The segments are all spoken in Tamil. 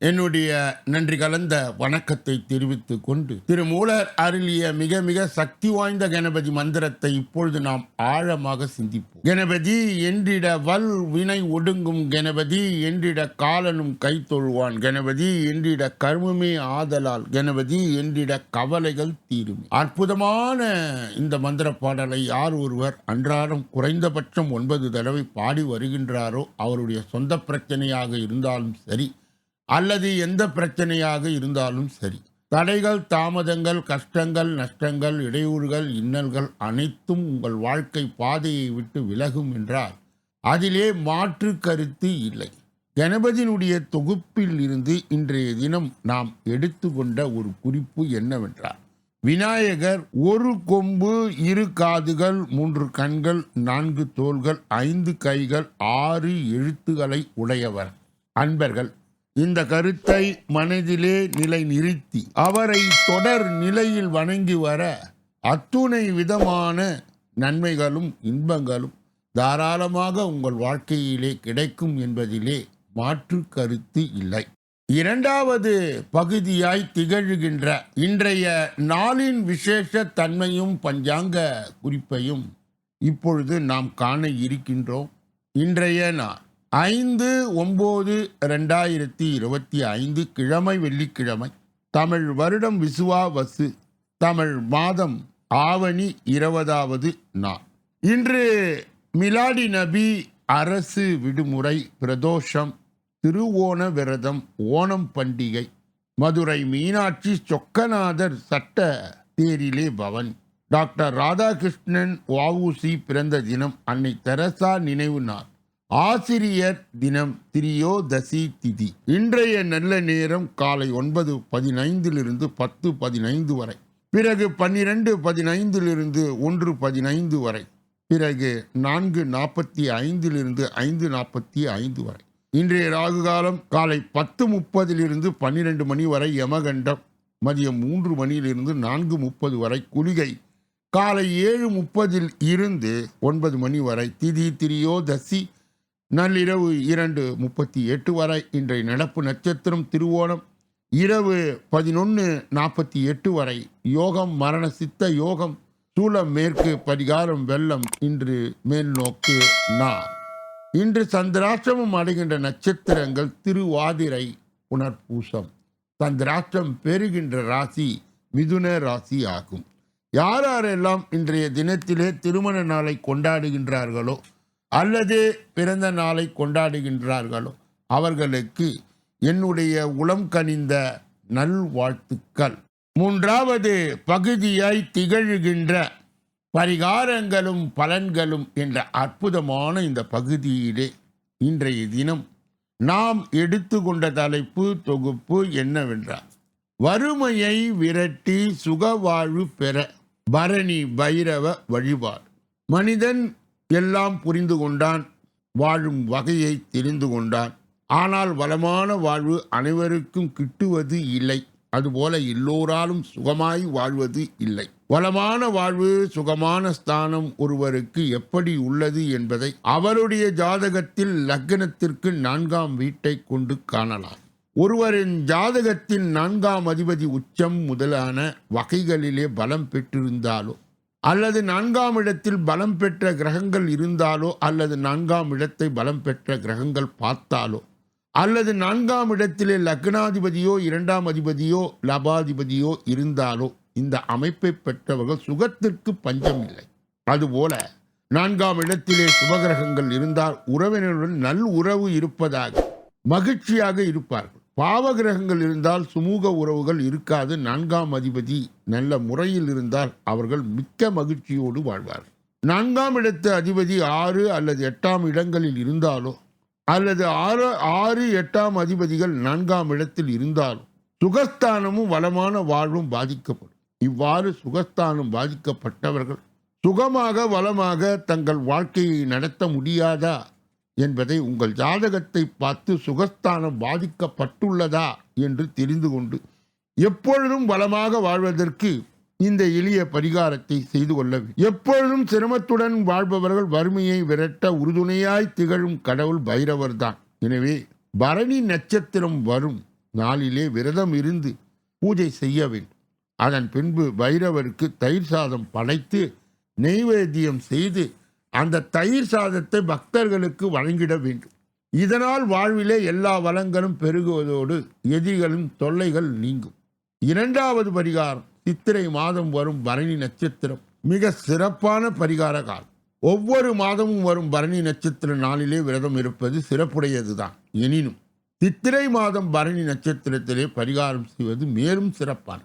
என்னுடைய நன்றி கலந்த வணக்கத்தை தெரிவித்து கொண்டு திரு மூலர் அருளிய மிக மிக சக்தி வாய்ந்த கணபதி மந்திரத்தை இப்பொழுது நாம் ஆழமாக சிந்திப்போம். கணபதி என்றிட வல் வினை ஒடுங்கும் கணபதி என்றிட காலனும் கை தொழுவான் கணபதி என்றிட கர்மமே ஆதலால் கணபதி என்றிட கவலைகள் தீரும். அற்புதமான இந்த மந்திர பாடலை யார் ஒருவர் அன்றாடம் குறைந்தபட்சம் ஒன்பது தடவை பாடி வருகின்றாரோ அவருடைய சொந்த பிரச்சனையாக இருந்தாலும் சரி அல்லது எந்த பிரச்சனையாக இருந்தாலும் சரி. தடைகள் தாமதங்கள் கஷ்டங்கள் நஷ்டங்கள் இடையூறுகள் இன்னல்கள் அனைத்தும் உங்கள் வாழ்க்கை பாதையை விட்டு விலகும் என்றால் அதிலே மாற்று கருத்து இல்லை. கணபதியினுடைய தொகுப்பில் இருந்து இன்றைய தினம் நாம் எடுத்துக்கொண்ட ஒரு குறிப்பு என்னவென்றால் விநாயகர் ஒரு கொம்பு இரு காதுகள் மூன்று கண்கள் நான்கு தோள்கள் ஐந்து கைகள் ஆறு எழுத்துக்களை உடையவர். அன்பர்கள் இந்த கருத்தை மனதிலே நிலை நிறுத்தி அவரை தொடர் நிலையில் வணங்கி வர அத்துணை விதமான நன்மைகளும் இன்பங்களும் தாராளமாக உங்கள் வாழ்க்கையிலே கிடைக்கும் என்பதிலே மாற்று கருத்து இல்லை. இரண்டாவது பகுதியாய் திகழ்கின்ற இன்றைய நாளின் விசேஷ தன்மையும் பஞ்சாங்க குறிப்பையும் இப்பொழுது நாம் காண இருக்கின்றோம். இன்றைய நாள் ஐந்து ஒம்பது ரெண்டாயிரத்தி இருபத்தி ஐந்து கிழமை வெள்ளிக்கிழமை. தமிழ் வருடம் விசுவா வசு. தமிழ் மாதம் ஆவணி இருபதாவது நாள். இன்று மிலாடி நபி அரசு விடுமுறை பிரதோஷம். திருவோண விரதம் ஓணம் பண்டிகை. மதுரை மீனாட்சி சொக்கநாதர் சட்ட தேரிலே பவன். டாக்டர் ராதாகிருஷ்ணன் வஉசி பிறந்த தினம் அன்னை தெரசா நினைவு நாள். ஆசிரியர் தினம் திரியோதசி திதி. இன்றைய நல்ல நேரம் காலை ஒன்பது பதினைந்திலிருந்து பத்து பதினைந்து வரை. பிறகு பன்னிரண்டு பதினைந்திலிருந்து ஒன்று பதினைந்து வரை. பிறகு நான்கு நாற்பத்தி ஐந்திலிருந்து ஐந்து நாற்பத்தி ஐந்து வரை. இன்றைய ராகு காலம் காலை பத்து முப்பதிலிருந்து பன்னிரெண்டு மணி வரை யமகண்டம். மதியம் மூன்று மணியிலிருந்து நான்கு முப்பது வரை குளிகை. காலை ஏழு முப்பதில் இருந்து ஒன்பது மணி வரை திதி திரியோதசி நள்ளிரவு இரண்டு முப்பத்தி எட்டு வரை இன்றைய நடப்பு நட்சத்திரம் திருவோணம். இரவு பதினொன்று நாற்பத்தி எட்டு வரை யோகம் மரண சித்த யோகம் சூளம் மேற்கு பரிகாரம் வெள்ளம் இன்று மேல் நோக்கு நா இன்று சந்திராஷ்டிரமம் அடைகின்ற நட்சத்திரங்கள் திருவாதிரை புனர்பூசம். சந்திராஷ்டிரம் பெறுகின்ற ராசி மிதுன ராசி ஆகும். யார் யாரெல்லாம் இன்றைய தினத்திலே திருமண நாளை கொண்டாடுகின்றார்களோ அல்லது பிறந்த நாளை கொண்டாடுகின்றார்களோ அவர்களுக்கு என்னுடைய உளம் கனிந்த நல்வாழ்த்துக்கள். மூன்றாவது பகுதியாய் திகழ்கின்ற பரிகாரங்களும் பலன்களும் என்ற அற்புதமான இந்த பகுதியிலே இன்றைய தினம் நாம் எடுத்துக்கொண்ட தலைப்பு தொகுப்பு என்னவென்றால் வறுமையை விரட்டி சுகவாழ்வு பெற பரணி பைரவ வழிபாடு. மனிதன் எல்லாம் புரிந்து கொண்டான் வாழும் வகையை தெரிந்து கொண்டான். ஆனால் வளமான வாழ்வு அனைவருக்கும் கிட்டுவது இல்லை. அதுபோல எல்லோராலும் சுகமாய் வாழ்வது இல்லை. வளமான வாழ்வு சுகமான ஸ்தானம் ஒருவருக்கு எப்படி உள்ளது என்பதை அவருடைய ஜாதகத்தில் லக்னத்திற்கு நான்காம் வீட்டை கொண்டு காணலாம். ஒருவரின் ஜாதகத்தின் நான்காம் அதிபதி உச்சம் முதலான வகைகளிலே பலம் பெற்றிருந்தாலோ அல்லது நான்காம் இடத்தில் பலம் பெற்ற கிரகங்கள் இருந்தாலோ அல்லது நான்காம் இடத்தை பலம் பெற்ற கிரகங்கள் பார்த்தாலோ அல்லது நான்காம் இடத்திலே லக்னாதிபதியோ இரண்டாம் அதிபதியோ லபாதிபதியோ இருந்தாலோ இந்த அமைப்பை பெற்றவர்கள் சுகத்திற்கு பஞ்சம் இல்லை அதுபோல நான்காம் இடத்திலே சுபகிரகங்கள் இருந்தால் உறவினருடன் நல் உறவு இருப்பதாக மகிழ்ச்சியாக இருப்பார்கள். பாவகிரகங்கள் இருந்தால் சுமூக உறவுகள் இருக்காது. நான்காம் அதிபதி நல்ல முறையில் இருந்தால் அவர்கள் மிக்க மகிழ்ச்சியோடு வாழ்வார். நான்காம் இடத்து அதிபதி ஆறு அல்லது எட்டாம் இடங்களில் இருந்தாலோ அல்லது ஆறு ஆறு எட்டாம் அதிபதிகள் நான்காம் இடத்தில் இருந்தாலும் சுகஸ்தானமும் வளமான வாழ்வும் பாதிக்கப்படும். இவ்வாறு சுகஸ்தானம் பாதிக்கப்பட்டவர்கள் சுகமாக வளமாக தங்கள் வாழ்க்கையை நடத்த முடியாதா? என்பதை உங்கள் ஜாதகத்தை பார்த்து சுகஸ்தானம் பாதிக்கப்பட்டுள்ளதா என்று தெரிந்து கொண்டு எப்பொழுதும் வளமாக வாழ்வதற்கு இந்த எளிய பரிகாரத்தை செய்து கொள்ள எப்பொழுதும் சிரமத்துடன் வாழ்பவர்கள் வறுமையை விரட்ட உறுதுணையாய் திகழும் கடவுள் பைரவர்தான். எனவே பரணி நட்சத்திரம் வரும் நாளிலே விரதம் இருந்து பூஜை செய்ய வேண்டும். அதன் பின்பு பைரவருக்கு தயிர் சாதம் படைத்து நெய்வேத்தியம் செய்து அந்த தயிர் சாதத்தை பக்தர்களுக்கு வழங்கிட வேண்டும். இதனால் வாழ்விலே எல்லா வளங்களும் பெருகுவதோடு எதிரிகளின் தொல்லைகள் நீங்கும். இரண்டாவது பரிகாரம் சித்திரை மாதம் வரும் பரணி நட்சத்திரம். மிக சிறப்பான பரிகார காலம். ஒவ்வொரு மாதமும் வரும் பரணி நட்சத்திர நாளிலே விரதம் இருப்பது சிறப்புடையதுதான். எனினும் சித்திரை மாதம் பரணி நட்சத்திரத்திலே பரிகாரம் செய்வது மேலும் சிறப்பான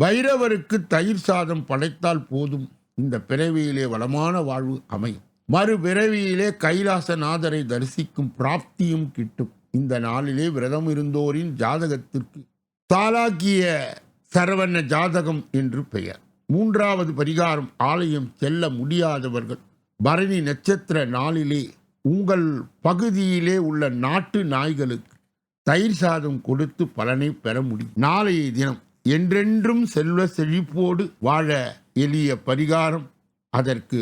பைரவருக்கு தயிர் சாதம் படைத்தால் போதும். இந்த பிறவியிலே வளமான வாழ்வு அமையும். மறுபிறவியிலே கைலாசநாதரை தரிசிக்கும் பிராப்தியும் கிட்டும். இந்த நாளிலே விரதம் இருந்தோரின் ஜாதகத்திற்கு தாலாக்கிய சரவண ஜாதகம் என்று பெயர். மூன்றாவது பரிகாரம் ஆலயம் செல்ல முடியாதவர்கள் பரணி நட்சத்திர நாளிலே உங்கள் பகுதியிலே உள்ள நாட்டு நாய்களுக்கு தயிர் சாதம் கொடுத்து பலனை பெற முடியும். நாளைய தினம் என்றென்றும் செல்வ செழிப்போடு வாழ எளிய பரிகாரம். அதற்கு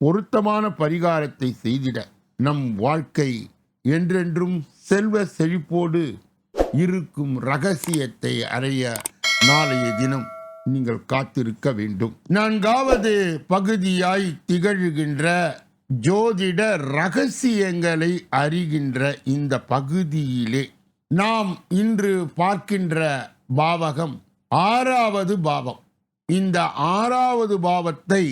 பொருத்தமான பரிகாரத்தை செய்திட நம் வாழ்க்கை என்றென்றும் செல்வ செழிப்போடு இருக்கும் ரகசியத்தை அறிய நாளைய தினம் நீங்கள் காத்திருக்க வேண்டும். நான்காவது பகுதியாய் திகழ்கின்ற ஜோதிட ரகசியங்களை அறிகின்ற இந்த பகுதியிலே நாம் இன்று பார்க்கின்ற பாவகம் ஆறாவது பாவம். இந்த ஆறாவது பாவத்தை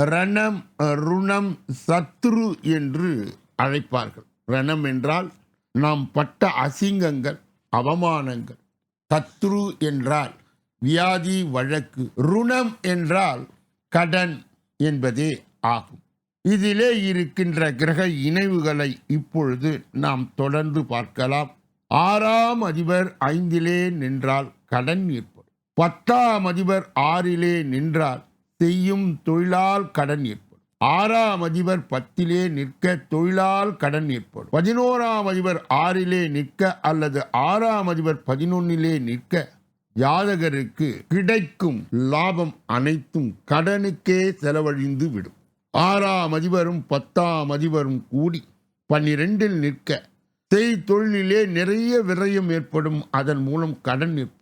ரணம் ருணம் சத்ரு என்று அழைப்பார்கள். ரணம் என்றால் நாம் பட்ட அசிங்கங்கள் அவமானங்கள். சத்ரு என்றால் வியாதி வழக்கு. ருணம் என்றால் கடன் என்பதே ஆகும். இதிலே இருக்கின்ற கிரக இணைவுகளை இப்பொழுது நாம் தொடர்ந்து பார்க்கலாம். ஆறாம் அதிபர் ஐந்திலே நின்றால் கடன் ஏற்படும். பத்தாம் அதிபர் ஆறிலே நின்றால் செய்யும் தொழிலால் கடன் ஏற்படும். ஆறாம் அதிபர் பத்திலே நிற்க தொழிலால் கடன் ஏற்படும். பதினோராம் அதிபர் ஆறிலே நிற்க அல்லது ஆறாம் அதிபர் பதினொன்னிலே நிற்க ஜாதகருக்கு கிடைக்கும் லாபம் அனைத்தும் கடனுக்கே செலவழிந்து விடும். ஆறாம் அதிபரும் பத்தாம் அதிபரும் கூடி பன்னிரெண்டில் நிற்க செய் தொழிலிலே நிறைய விரயம் ஏற்படும். அதன் மூலம் கடன் ஏற்படும்.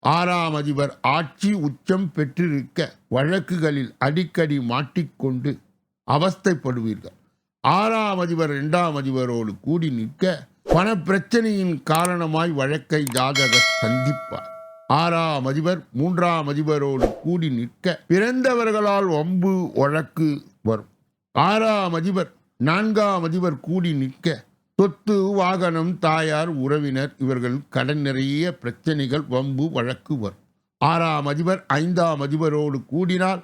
ஆறாம் அதிபர் ஆட்சி உச்சம் பெற்றிருக்க வழக்குகளில் அடிக்கடி மாட்டிக்கொண்டு அவஸ்தைப்படுவீர்கள். ஆறாம் அதிபர் இரண்டாம் அதிபரோடு கூடி நிற்க பண பிரச்சனையின் காரணமாய் வழக்கை ஜாதகர் சந்திப்பார். ஆறாம் அதிபர் மூன்றாம் அதிபரோடு கூடி நிற்க பிறந்தவர்களால் வம்பு வழக்கு வரும். ஆறாம் அதிபர் நான்காம் அதிபர் கூடி நிற்க சொத்து வாகனம் தாயார் உறவினர் இவர்கள் கடன் நிறைய பிரச்சனைகள் வம்பு வழக்கு வரும் ஆறாம் அதிபர் ஐந்தாம் அதிபரோடு கூடினால்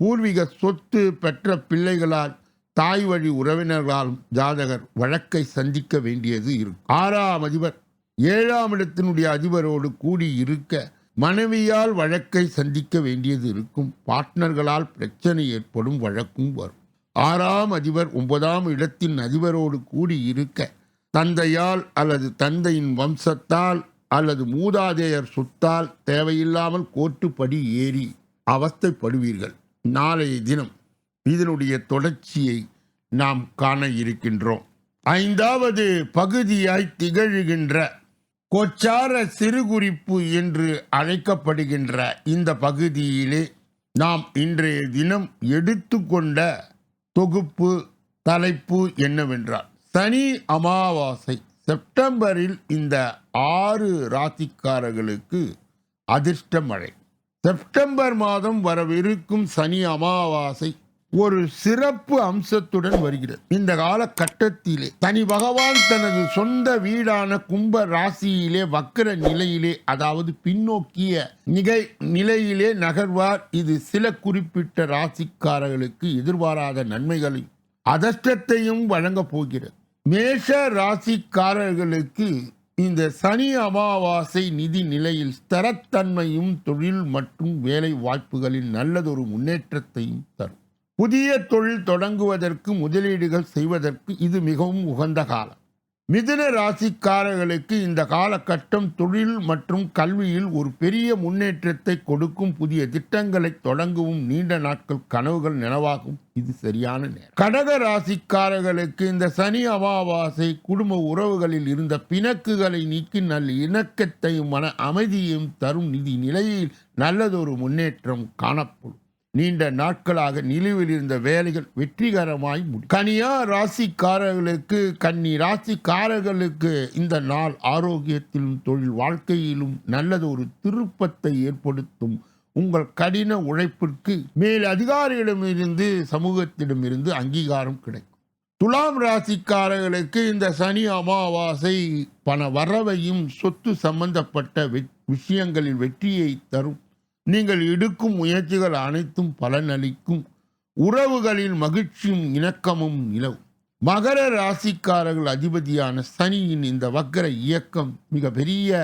பூர்வீக சொத்து பெற்ற பிள்ளைகளால் தாய் வழி உறவினர்களாலும் ஜாதகர் வழக்கை சந்திக்க வேண்டியது இருக்கும். ஆறாம் அதிபர் ஏழாம் இடத்தினுடைய அதிபரோடு கூடி இருக்க மனைவியால் வழக்கை சந்திக்க வேண்டியது இருக்கும். பார்ட்னர்களால் பிரச்சனை ஏற்படும் வழக்கும் வரும். ஆறாம் அதிபர் ஒன்பதாம் இடத்தின் அதிபரோடு கூடி இருக்க தந்தையால் அல்லது தந்தையின் வம்சத்தால் அல்லது மூதாதையர் சொத்தால் தேவையில்லாமல் கோட்டுப்படி ஏறி அவஸ்தைப்படுவீர்கள். நாளைய தினம் இதனுடைய தொடர்ச்சியை நாம் காண இருக்கின்றோம். ஐந்தாவது பகுதியாய் திகழ்கின்ற கொச்சார சிறுகுறிப்பு என்று அழைக்கப்படுகின்ற இந்த பகுதியிலே நாம் இன்றைய தினம் எடுத்துக்கொண்ட தொகுப்பு தலைப்பு என்னவென்றால் சனி அமாவாசை. செப்டம்பரில் இந்த ஆறு ராசிக்காரர்களுக்கு அதிர்ஷ்ட மழை. செப்டம்பர் மாதம் வரவிருக்கும் சனி அமாவாசை ஒரு சிறப்பு அம்சத்துடன் வருகிறது. இந்த காலகட்டத்திலே தனி பகவான் தனது சொந்த வீடான கும்ப ராசியிலே வக்கர நிலையிலே அதாவது பின்னோக்கிய நிகை நிலையிலே நகர்வார். இது சில குறிப்பிட்ட ராசிக்காரர்களுக்கு எதிர்பாராத நன்மைகளை அதிர்ஷ்டத்தையும் வழங்கப் போகிறது. மேஷ ராசிக்காரர்களுக்கு இந்த சனி அமாவாசை நிதி நிலையில் ஸ்திரத்தன்மையும் தொழில் மற்றும் வேலை வாய்ப்புகளில் நல்லதொரு முன்னேற்றத்தையும் தரும். புதிய தொழில் தொடங்குவதற்கு முதலீடுகள் செய்வதற்கு இது மிகவும் உகந்த காலம். மிதுன ராசிக்காரர்களுக்கு இந்த காலகட்டம் தொழில் மற்றும் கல்வியில் ஒரு பெரிய முன்னேற்றத்தை கொடுக்கும் புதிய திட்டங்களை தொடங்கவும் நீண்ட நாட்கள் கனவுகள் நினைவாகும். இது சரியான நேரம். கடக ராசிக்காரர்களுக்கு இந்த சனி அமாவாசை குடும்ப உறவுகளில் இருந்த பிணக்குகளை நீக்கி நல்ல இணக்கத்தையும் மன அமைதியையும் தரும் நிதி நிலையில் நல்லதொரு முன்னேற்றம் காணப்படும். நீண்ட நாட்களாக நிலுவில் இருந்த வேலைகள் வெற்றிகரமாய் முடியும் கனியா ராசிக்காரர்களுக்கு கன்னி ராசிக்காரர்களுக்கு இந்த நாள் ஆரோக்கியத்திலும் தொழில் வாழ்க்கையிலும் நல்லது ஒரு திருப்பத்தை ஏற்படுத்தும். உங்கள் கடின உழைப்பிற்கு மேல் அதிகாரிகளிடமிருந்து சமூகத்திடமிருந்து அங்கீகாரம் கிடைக்கும். துலாம் ராசிக்காரர்களுக்கு இந்த சனி அமாவாசை பண வரவையும் சொத்து சம்பந்தப்பட்ட விஷயங்களில் வெற்றியை தரும். நீங்கள் எடுக்கும் முயற்சிகள் அனைத்தும் பலனளிக்கும். உறவுகளின் மகிழ்ச்சியும் இணக்கமும் நிலவும். மகர ராசிக்காரர்கள் அதிபதியான சனியின் இந்த வக்கர இயக்கம் மிக பெரிய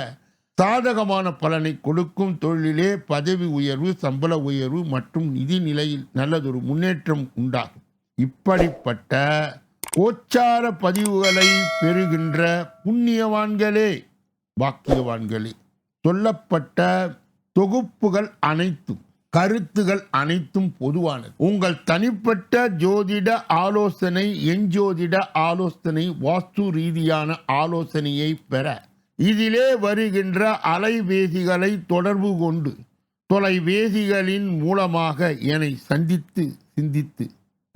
சாதகமான பலனை கொடுக்கும். தொழிலே பதவி உயர்வு சம்பள உயர்வு மற்றும் நிதி நிலையில் நல்லதொரு முன்னேற்றம் உண்டாகும். இப்படிப்பட்ட கோச்சார பதிவுகளை பெறுகின்ற புண்ணியவான்களே பாக்கியவான்களே. சொல்லப்பட்ட தொகுப்புகள் அனைத்தும் கருத்துகள் அனைத்தும் பொதுவானது. உங்கள் தனிப்பட்ட ஜோதிட ஆலோசனை எஞ்சோதிட ஆலோசனை வாஸ்து ரீதியான ஆலோசனையை பெற இதிலே வருகின்ற அலைபேசிகளை தொடர்பு கொண்டு தொலைவேசிகளின் மூலமாக என்னை சந்தித்து சிந்தித்து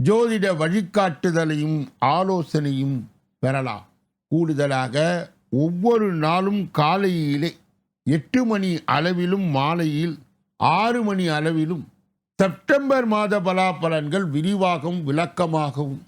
ஜோதிட வழிகாட்டுதலையும் ஆலோசனையும் பெறலாம். கூடுதலாக ஒவ்வொரு நாளும் காலையிலே எட்டு மணி அளவிலும் மாலையில் ஆறு மணி அளவிலும் செப்டம்பர் மாத பலாபலன்கள் விரிவாகவும் விளக்கமாகவும்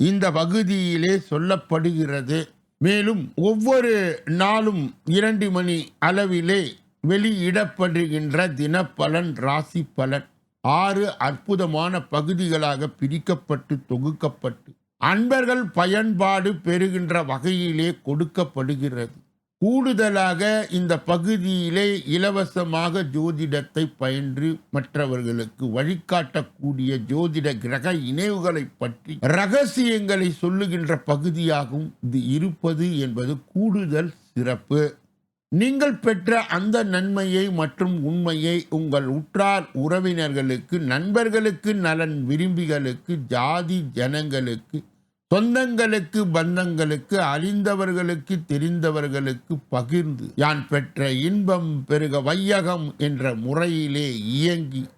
இந்த பகுதியிலே சொல்லப்படுகிறது. மேலும் ஒவ்வொரு நாளும் இரண்டு மணி அளவிலே வெளியிடப்படுகின்ற தினப்பலன் ராசி பலன் ஆறு அற்புதமான பகுதிகளாக பிரிக்கப்பட்டு தொகுக்கப்பட்டு அன்பர்கள் பயன்பாடு பெறுகின்ற வகையிலே கொடுக்கப்படுகிறது. கூடுதலாக இந்த பகுதியிலே இலவசமாக ஜோதிடத்தை பயின்று மற்றவர்களுக்கு வழிகாட்டக்கூடிய ஜோதிட கிரக இணைவுகளை பற்றி ரகசியங்களை சொல்லுகின்ற பகுதியாகவும் இது இருப்பது என்பது கூடுதல் சிறப்பு. நீங்கள் பெற்ற அந்த நன்மையை மற்றும் உண்மையை உங்கள் உற்றார் உறவினர்களுக்கு நண்பர்களுக்கு நலன் விரும்பிகளுக்கு ஜாதி ஜனங்களுக்கு சொந்தங்களுக்கு பந்தங்களுக்கு அறிந்தவர்களுக்கு தெரிந்தவர்களுக்கு பகிர்ந்து யான் பெற்ற இன்பம் பெருக வையகம் என்ற முறையிலே இயங்கி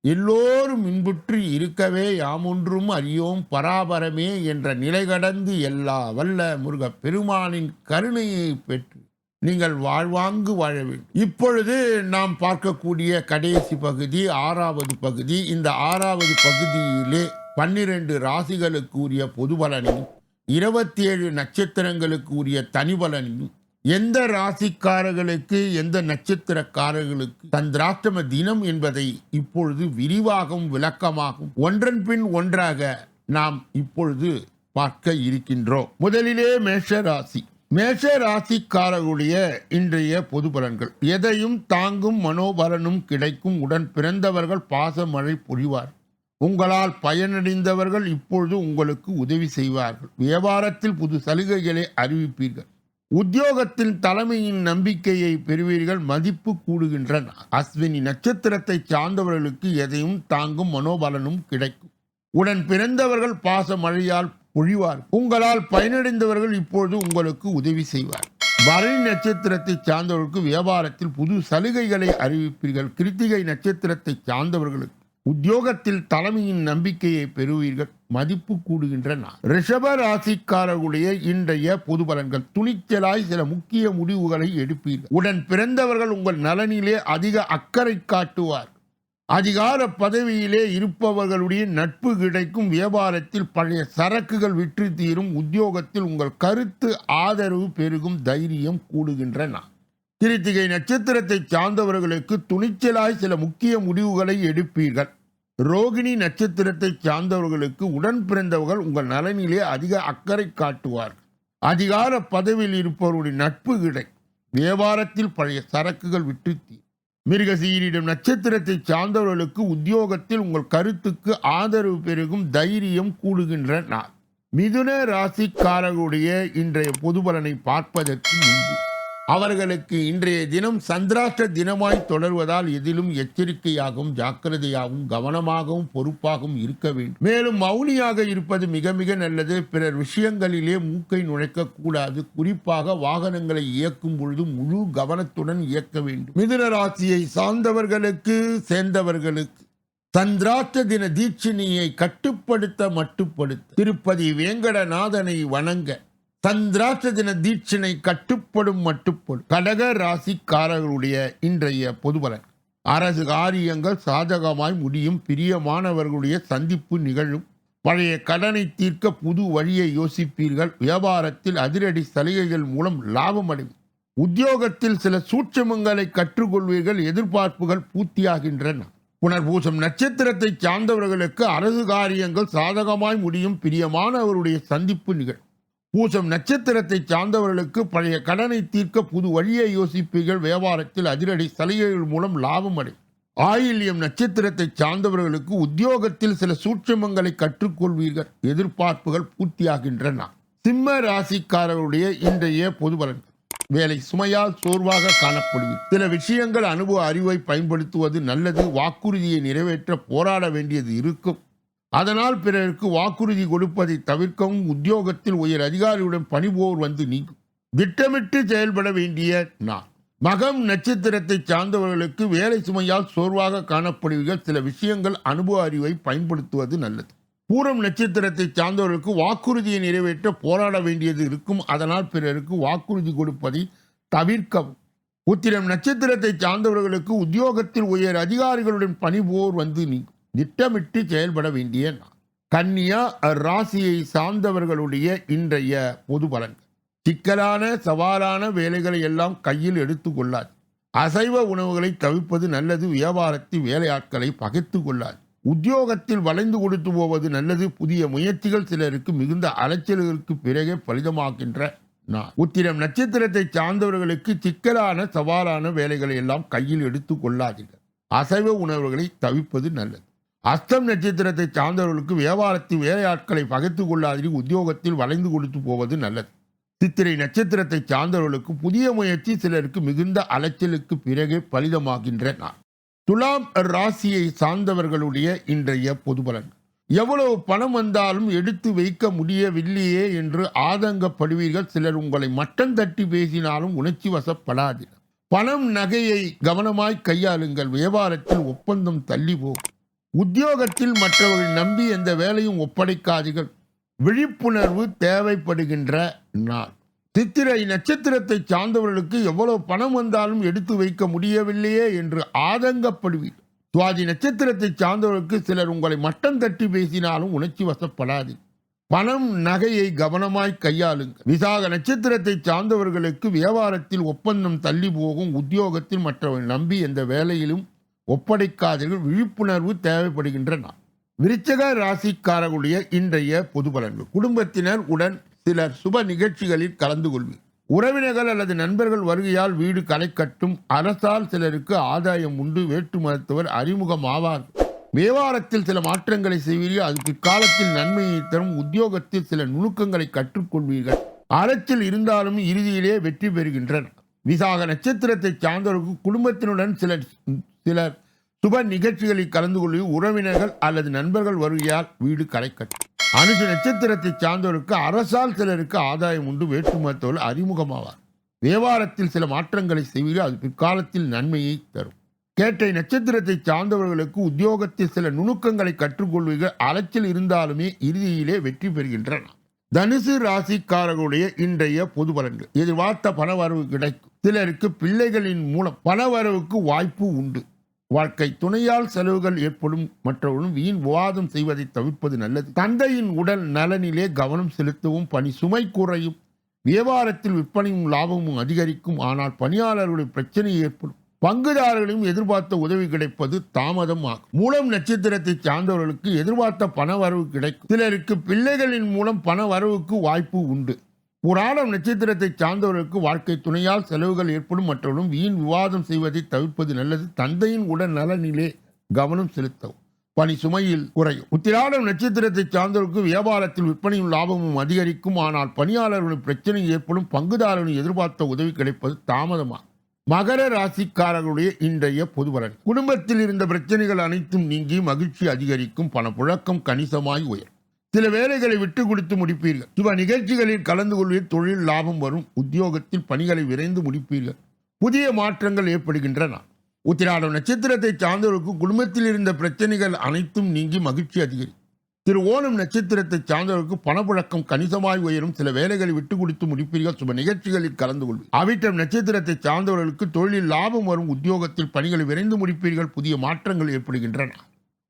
எல்லோரும் இன்புற்று இருக்கவே யாமொன்றும் அறியோம் பராபரமே என்ற நிலை கடந்து எல்லா வல்ல முருகப் பெருமானின் கருணையை பெற்று நீங்கள் வாழ்வாங்கு வாழ வேண்டும். இப்பொழுது நாம் பார்க்கக்கூடிய கடைசி பகுதி ஆறாவது பகுதி. இந்த ஆறாவது பகுதியிலே பன்னிரண்டு ராசிகளுக்கு உரிய பொது பலனையும் இருபத்தி ஏழு நட்சத்திரங்களுக்கு உரிய தனி பலனையும் எந்த ராசிக்காரர்களுக்கு எந்த நட்சத்திரக்காரர்களுக்கு சந்திராஷ்டம தினம் என்பதை இப்பொழுது விரிவாகவும் விளக்கமாகும் ஒன்றன் பின் ஒன்றாக நாம் இப்பொழுது பார்க்க இருக்கின்றோம். முதலிலே மேஷ ராசி. மேஷ ராசிக்காரர்களுடைய இன்றைய பொது பலன்கள். எதையும் தாங்கும் மனோபலனும் கிடைக்கும். உடன் பிறந்தவர்கள் பாசமழை பொழிவார். உங்களால் பயனடைந்தவர்கள் இப்பொழுது உங்களுக்கு உதவி செய்வார்கள். வியாபாரத்தில் புது சலுகைகளை அறிவிப்பீர்கள். உத்தியோகத்தில் தலைமையின் நம்பிக்கையை பெறுவீர்கள். மதிப்பு கூடுகின்றன. அஸ்வினி நட்சத்திரத்தை சார்ந்தவர்களுக்கு எதையும் தாங்கும் மனோபலனும் கிடைக்கும். உடன் பிறந்தவர்கள் பாச மழையால் பொழிவார். உங்களால் பயனடைந்தவர்கள் இப்பொழுது உங்களுக்கு உதவி செய்வார். பரணி நட்சத்திரத்தை சார்ந்தவர்களுக்கு வியாபாரத்தில் புது சலுகைகளை அறிவிப்பீர்கள். கிருத்திகை நட்சத்திரத்தை சார்ந்தவர்களுக்கு உத்தியோகத்தில் தலைமையின் நம்பிக்கையை பெறுவீர்கள் மதிப்பு கூடுகின்றன ரிஷப ராசிக்காரர்களுடைய இன்றைய பொது பலன்கள். துணிச்சலாய் சில முக்கிய முடிவுகளை எடுப்பீர்கள். உடன் பிறந்தவர்கள் உங்கள் நலனிலே அதிக அக்கறை காட்டுவார். அதிகார பதவியிலே இருப்பவர்களுடைய நட்பு கிடைக்கும். வியாபாரத்தில் பழைய சரக்குகள் விற்று தீரும். உத்தியோகத்தில் உங்கள் கருத்து ஆதரவு பெருகும். தைரியம் கூடுகின்றன கிருத்திகை நட்சத்திரத்தை சார்ந்தவர்களுக்கு துணிச்சலாய் சில முக்கிய முடிவுகளை எடுப்பீர்கள். ரோகிணி நட்சத்திரத்தை சார்ந்தவர்களுக்கு உடன் பிறந்தவர்கள் உங்கள் நலனிலே அதிக அக்கறை காட்டுவார்கள். அதிகார பதவியில் இருப்பவருடைய நட்பு கிடை. வியாபாரத்தில் பழைய சரக்குகள் விற்றுத்தி மிருகசீரிடம் நட்சத்திரத்தை சார்ந்தவர்களுக்கு உத்தியோகத்தில் உங்கள் கருத்துக்கு ஆதரவு பெருகும் தைரியம் கூடுகின்ற நாள் மிதுன ராசிக்காரர்களுடைய இன்றைய பொது பலனை பார்ப்பதற்கு முன்பு. அவர்களுக்கு இன்றைய தினம் சந்திராஷ்ட தினமாய் தொடர்வதால் எதிலும் எச்சரிக்கையாகவும் ஜாக்கிரதையாகவும் கவனமாகவும் பொறுப்பாகவும் இருக்க வேண்டும். மேலும் மௌனியாக இருப்பது மிக மிக நல்லது. பிறர் விஷயங்களிலே மூக்கை நுழைக்க கூடாது குறிப்பாக வாகனங்களை இயக்கும் பொழுது முழு கவனத்துடன் இயக்க வேண்டும். மிதுன ராசியை சார்ந்தவர்களுக்கு சேர்ந்தவர்களுக்கு சந்திராஷ்ட தின தீட்சினியை கட்டுப்படுத்த மட்டுப்படுத்த. திருப்பதி வேங்கடநாதனை வணங்க. சந்திராஷ்ட தின தீட்சிணை கட்டுப்படும் மட்டுப்படும் கடக ராசிக்காரர்களுடைய இன்றைய பொதுபலன். அரசு காரியங்கள் சாதகமாய் முடியும். பிரியமானவர்களுடைய சந்திப்பு நிகழும். பழைய கடனை தீர்க்க புது வழியை யோசிப்பீர்கள். வியாபாரத்தில் அதிரடி சலுகைகள் மூலம் லாபம் அடையும். உத்தியோகத்தில் சில சூட்சமங்களை கற்றுக்கொள்வீர்கள். எதிர்பார்ப்புகள் பூர்த்தியாகின்றன. புனர்பூசம் நட்சத்திரத்தை சார்ந்தவர்களுக்கு அரசு காரியங்கள் சாதகமாய் முடியும். பிரியமானவருடைய சந்திப்பு நிகழும். பூசம் நட்சத்திரத்தை சார்ந்தவர்களுக்கு பழைய கடனை தீர்க்க புது வழியை யோசிப்பீர்கள். வியாபாரத்தில் அதிரடி சலுகைகள் மூலம் லாபம் அடை. ஆயில்யம் நட்சத்திரத்தை சார்ந்தவர்களுக்கு உத்தியோகத்தில் சில சூட்சமங்களை கற்றுக்கொள்வீர்கள். எதிர்பார்ப்புகள் பூர்த்தியாகின்றன. சிம்ம ராசிக்காரருடைய இன்றைய பொது பலன்கள். வேலை சுமையால் சோர்வாக காணப்படுவீர். சில விஷயங்கள் அனுபவ அறிவை பயன்படுத்துவது நல்லது. வாக்குறுதியை நிறைவேற்ற போராட வேண்டியது இருக்கும். அதனால் பிறருக்கு வாக்குறுதி கொடுப்பதை தவிர்க்கவும் உத்தியோகத்தில் உயர் அதிகாரியுடன் பணிபோர் வந்து நீங்கும் திட்டமிட்டு செயல்பட வேண்டிய நான். மகம் நட்சத்திரத்தை சார்ந்தவர்களுக்கு வேலை சுமையால் சோர்வாக காணப்படுவீர்கள். சில விஷயங்கள் அனுபவ அறிவை பயன்படுத்துவது நல்லது. பூரம் நட்சத்திரத்தை சார்ந்தவர்களுக்கு வாக்குறுதியை நிறைவேற்ற போராட வேண்டியது இருக்கும். அதனால் பிறருக்கு வாக்குறுதி கொடுப்பதை தவிர்க்கவும். உத்திரம் நட்சத்திரத்தை சார்ந்தவர்களுக்கு உத்தியோகத்தில் உயர் அதிகாரிகளுடன் பணிபோர் வந்து நீங்கும் திட்டமிட்டு செயல்பட வேண்டிய கன்னியா ராசியை சார்ந்தவர்களுடைய இன்றைய பொது பலன். சிக்கலான சவாலான வேலைகளை எல்லாம் கையில் எடுத்துக்கொள்ளாது அசைவ உணவுகளை தவிர்ப்பது நல்லது வியாபாரத்தில் வேலையாட்களை பகைத்து கொள்ளாது. உத்தியோகத்தில் வளைந்து கொடுத்து போவது நல்லது புதிய முயற்சிகள் சிலருக்கு மிகுந்த அலைச்சல்களுக்கு பிறகே பலிதமாகின்ற நான் உத்திரம் நட்சத்திரத்தை சார்ந்தவர்களுக்கு சிக்கலான சவாலான வேலைகளை எல்லாம் கையில் எடுத்து கொள்ளாதீர்கள். அசைவ உணவுகளை தவிப்பது நல்லது. அஸ்தம் நட்சத்திரத்தை சார்ந்தவர்களுக்கு வியாபாரத்தில் வேலையாட்களை பகைத்து கொள்ளாதிரி உத்தியோகத்தில் வளைந்து கொடுத்து போவது நல்லது. சித்திரை நட்சத்திரத்தை சார்ந்தவர்களுக்கு புதிய முயற்சி சிலருக்கு மிகுந்த அலைச்சலுக்கு பிறகே பலிதமாகின்ற நாள். துலாம் ராசியை சார்ந்தவர்களுடைய இன்றைய பொதுபலன் எவ்வளவு பணம் வந்தாலும் எடுத்து வைக்க முடியவில்லையே என்று ஆதங்கப்படுவீர்கள். சிலர் உங்களை மட்டம் தட்டி பேசினாலும் உணர்ச்சி வசப்படாது பணம் நகையை கவனமாய் கையாளுங்கள். வியாபாரத்தில் ஒப்பந்தம் தள்ளி போகும் உத்தியோகத்தில் மற்றவர்கள் நம்பி எந்த வேலையும் ஒப்படைக்காதீர்கள். விழிப்புணர்வு தேவைப்படுகின்ற நாள். சித்திரை நட்சத்திரத்தை சார்ந்தவர்களுக்கு எவ்வளவு பணம் வந்தாலும் எடுத்து வைக்க முடியவில்லையே என்று ஆதங்கப்படுவீர். சுவாதி நட்சத்திரத்தை சார்ந்தவர்களுக்கு சிலர் உங்களை மட்டம் தட்டி பேசினாலும் உணர்ச்சி வசப்படாது பணம் நகையை கவனமாய் கையாளுங்கள். விசாக நட்சத்திரத்தை சார்ந்தவர்களுக்கு வியாபாரத்தில் ஒப்பந்தம் தள்ளி போகும் உத்தியோகத்தில் மற்றவர்கள் நம்பி எந்த வேலையிலும் ஒப்படைக்காதீர்கள் விழிப்புணர்வு தேவைப்படுகின்றன. விருச்சக ராசிக்காரர்களுடைய இன்றைய பொது பலன்கள். குடும்பத்தினர் உடன் சிலர் சுப நிகழ்ச்சிகளில் கலந்து கொள்வீர் உறவினர்கள் அல்லது நண்பர்கள் வருகையால் வீடு களை கட்டும் அரசால் சிலருக்கு ஆதாயம் உண்டு வேற்று மருத்துவர் அறிமுகம் ஆவார் வியாபாரத்தில் சில மாற்றங்களை செய்வீர்கள் அது பிற்காலத்தில் நன்மையை தரும் உத்தியோகத்தில் சில நுணுக்கங்களை கற்றுக்கொள்வீர்கள். அறத்தில் இருந்தாலும் இறுதியிலே வெற்றி பெறுகின்றனர் விசாக நட்சத்திரத்தை சார்ந்தவர்கள் குடும்பத்தினுடன் சிலர் சிலர் சுப நிகழ்ச்சிகளில் கலந்து கொள்ளும் உறவினர்கள் அல்லது நண்பர்கள் வருகையால் வீடு கலைக்கட்டும் கட்டும் அனுசு நட்சத்திரத்தை சார்ந்தவருக்கு அரசால் சிலருக்கு ஆதாயம் உண்டு. வேற்றுமத்தவர்கள் அறிமுகமாவார். வியாபாரத்தில் சில மாற்றங்களை செய்வது அது பிற்காலத்தில் நன்மையை தரும். கேட்டை நட்சத்திரத்தை சார்ந்தவர்களுக்கு உத்தியோகத்தில் சில நுணுக்கங்களை கற்றுக்கொள்வீர்கள். அலைச்சல் இருந்தாலுமே இறுதியிலே வெற்றி பெறுகின்றன தனுசு ராசிக்காரர்களுடைய இன்றைய பொது பலன்கள். எதிர்பார்த்த பணவரவு கிடைக்கும். சிலருக்கு பிள்ளைகளின் மூலம் பணவரவுக்கு வாய்ப்பு உண்டு. வாழ்க்கை துணையால் செலவுகள் ஏற்படும் மற்றவர்களும் வீண் விவாதம் செய்வதை தவிர்ப்பது நல்லது. தந்தையின் உடல் நலனிலே கவனம் செலுத்தவும் பணி சுமை குறையும். வியாபாரத்தில் விற்பனையும் லாபமும் அதிகரிக்கும். ஆனால் பணியாளர்களுடைய பிரச்சனை ஏற்படும். பங்குதாரர்களையும் எதிர்பார்த்த உதவி கிடைப்பது தாமதம் ஆகும். மூலம் நட்சத்திரத்தை சார்ந்தவர்களுக்கு எதிர்பார்த்த பண வரவு கிடைக்கும். சிலருக்கு பிள்ளைகளின் மூலம் பண வரவுக்கு வாய்ப்பு உண்டு. புராணம் நட்சத்திரத்தை சார்ந்தவர்களுக்கு வாழ்க்கை துணையால் செலவுகள் ஏற்படும் மற்றவர்களும் வீண் விவாதம் செய்வதை தவிர்ப்பது நல்லது. தந்தையின் உடல் நலனிலே கவனம் செலுத்தவும். பணி சுமையில் குறையும். உத்திராடம் நட்சத்திரத்தை சார்ந்தவருக்கு வியாபாரத்தில் விற்பனையும் லாபமும் அதிகரிக்கும். ஆனால் பணியாளர்களின் பிரச்சனை ஏற்படும். பங்குதாரர்களின் எதிர்பார்த்த உதவி கிடைப்பது தாமதமாகும். மகர ராசிக்காரர்களுடைய இன்றைய பொதுவரன் குடும்பத்தில் இருந்த பிரச்சனைகள் அனைத்தும் நீங்கி மகிழ்ச்சி அதிகரிக்கும். பணப்புழக்கம் கணிசமாய் உயரும். சில வேலைகளை விட்டு கொடுத்து முடிப்பீர்கள். சுப நிகழ்ச்சிகளில் கலந்து கொள்வதில் தொழில் லாபம் வரும் உத்தியோகத்தில் பணிகளை விரைந்து முடிப்பீர்கள். புதிய மாற்றங்கள் ஏற்படுகின்றன. உத்திராடம் நட்சத்திரத்தை சார்ந்தவருக்கு குடும்பத்தில் இருந்த பிரச்சனைகள் அனைத்தும் நீங்கி மகிழ்ச்சி அதிகரிக்கும். திரு ஓணம் நட்சத்திரத்தை சார்ந்தவருக்கு பணப்புழக்கம் கணிசமாய் உயரும். சில வேலைகளை விட்டு கொடுத்து முடிப்பீர்கள் சுப நிகழ்ச்சிகளில் கலந்து கொள்வீர்கள் அவிட்டம் நட்சத்திரத்தை சார்ந்தவர்களுக்கு தொழிலில் லாபம் வரும் உத்தியோகத்தில் பணிகளை விரைந்து முடிப்பீர்கள் புதிய மாற்றங்கள் ஏற்படுகின்றன.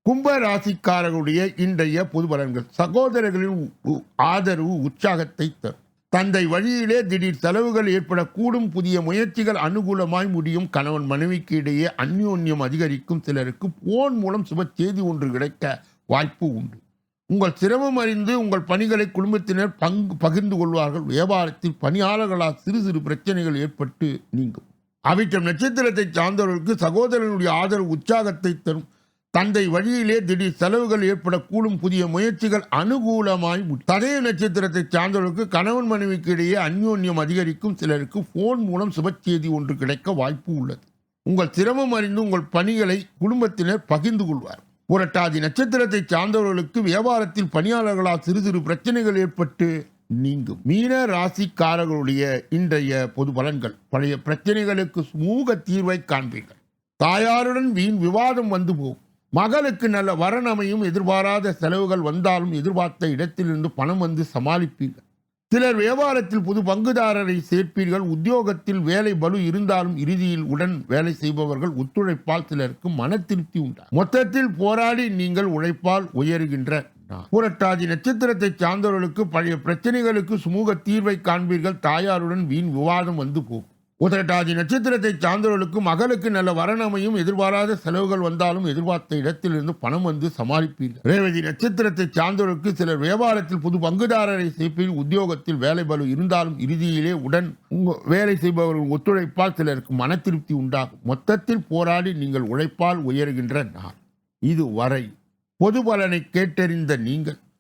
கும்ப ராசிக்காரர்களுடைய இன்றைய பொது பலன்கள். சகோதரர்களின் உ- ஆதரவு உற்சாகத்தை தரும் தந்தை வழியிலே திடீர் செலவுகள் ஏற்படக்கூடும். புதிய முயற்சிகள் அனுகூலமாய் முடியும். கணவன் மனைவிக்கு இடையே அந்யோன்யம் அதிகரிக்கும். சிலருக்கு போன் மூலம் சுப செய்தி ஒன்று கிடைக்க வாய்ப்பு உண்டு. உங்கள் சிரமம் அறிந்து உங்கள் பணிகளை குடும்பத்தினர் பங்கு பகிர்ந்து கொள்வார்கள். வியாபாரத்தில் பணியாளர்களால் சிறு சிறு பிரச்சனைகள் ஏற்பட்டு நீங்கும். அவிட்டம் நட்சத்திரத்தை சார்ந்தவர்களுக்கு சகோதரனுடைய ஆதரவு உற்சாகத்தை தரும். தந்தை வழியிலே திடீர் செலவுகள் ஏற்படக்கூடும் புதிய முயற்சிகள் அனுகூலமாய் முடியும். ததய நட்சத்திரத்தை சார்ந்தவர்களுக்கு கணவன் மனைவிக்கு இடையே அந்யோன்யம் அதிகரிக்கும் சிலருக்கு போன் மூலம் சுபச்செய்தி ஒன்று கிடைக்க வாய்ப்பு உள்ளது. உங்கள் சிரமம் அறிந்து உங்கள் பணிகளை குடும்பத்தினர் பகிர்ந்து கொள்வார். புரட்டாதி நட்சத்திரத்தை சார்ந்தவர்களுக்கு வியாபாரத்தில் பணியாளர்களால் சிறு சிறு பிரச்சனைகள் ஏற்பட்டு நீங்கும். மீன ராசிக்காரர்களுடைய இன்றைய பொது பலன்கள். பழைய பிரச்சனைகளுக்கு சுமூக தீர்வை காண்பீர்கள். தாயாருடன் வீண் விவாதம் வந்து போகும். மகளுக்கு நல்ல வரணமையும் எதிர்பாராத செலவுகள் வந்தாலும் எதிர்பார்த்த இடத்திலிருந்து பணம் வந்து சமாளிப்பீர்கள். சிலர் வியாபாரத்தில் புது பங்குதாரரை சேர்ப்பீர்கள் உத்தியோகத்தில் வேலை பலு இருந்தாலும் இறுதியில் உடன் வேலை செய்பவர்கள் ஒத்துழைப்பால் சிலருக்கு மன திருப்தி உண்டா மொத்தத்தில் போராடி நீங்கள் உழைப்பால் உயர்கின்ற புரட்டாதி நட்சத்திரத்தை சார்ந்தவர்களுக்கு பழைய பிரச்சனைகளுக்கு சுமூக தீர்வை காண்பீர்கள் தாயாருடன் வீண் விவாதம் வந்து போகும். உதரட்டாதி நட்சத்திரத்தை சார்ந்தவர்களுக்கு மகளுக்கு நல்ல வரணமையும் எதிர்பாராத செலவுகள் வந்தாலும் எதிர்பார்த்த இடத்திலிருந்து பணம் வந்து சமாளிப்பீர்கள். ரேவதி நட்சத்திரத்தை சார்ந்தவர்களுக்கு சிலர் வியாபாரத்தில் புது பங்குதாரரை சேர்ப்பில் உத்தியோகத்தில் வேலை பலு இருந்தாலும் இறுதியிலே உடன் உங்க வேலை செய்பவர்கள் ஒத்துழைப்பால் சிலருக்கு மன திருப்தி உண்டாகும். மொத்தத்தில் போராடி நீங்கள் உழைப்பால் உயர்கின்ற நாள். இது வரை பொது பலனை கேட்டறிந்த நீங்கள்